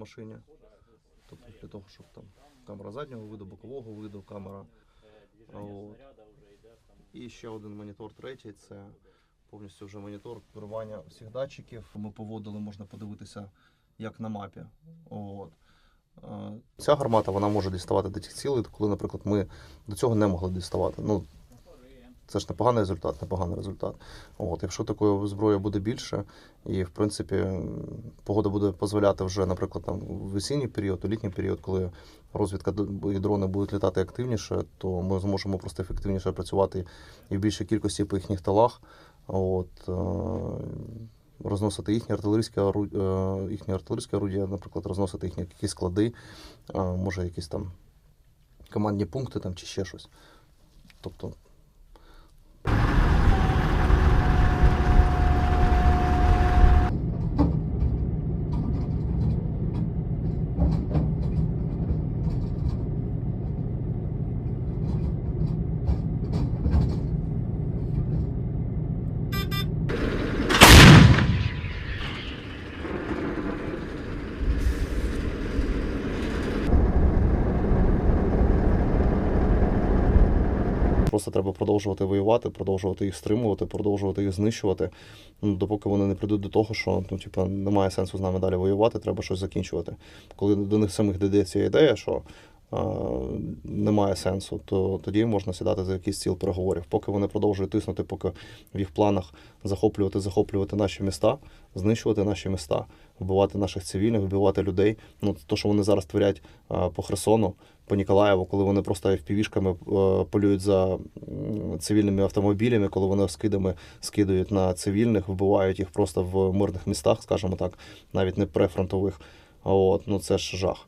машині. Тобто для того, щоб там камера заднього виду, бокового виду, камера. От. І ще один монітор третій це повністю вже монітор керування всіх датчиків. Ми поводили, можна подивитися як на мапі. От. Е, Ця гармата вона може діставати до тих цілей, коли, наприклад, ми до цього не могли діставати. Ну, це ж непоганий результат, непоганий результат. От, якщо такої зброї буде більше, і в принципі погода буде дозволяти вже, наприклад, там в весінній період, у літній період, коли розвідка і дрони будуть літати активніше, то ми зможемо просто ефективніше працювати і в більшій кількості по їхніх талах. От, е, розносити їхні артилерійські е, їхні артилерійські орудія, наприклад, розносити їхні якісь склади, е, може якісь там командні пункти там, чи ще щось. Тобто Просто треба продовжувати воювати, продовжувати їх стримувати, продовжувати їх знищувати. Ну, допоки вони не прийдуть до того, що ну, типу, немає сенсу з нами далі воювати, треба щось закінчувати. Коли до них самих дійде ідея, що немає сенсу, то тоді можна сідати за якийсь стіл переговорів. Поки вони продовжують тиснути, поки в їх планах захоплювати, захоплювати наші міста, знищувати наші міста, вбивати наших цивільних, вбивати людей. Ну, то, що вони зараз творять е, по Херсону, по Ніколаєву, коли вони просто FPV-шками е, полюють за цивільними автомобілями, коли вони скидами скидують на цивільних, вбивають їх просто в мирних містах, скажімо так, навіть не префронтових. От, ну це ж жах.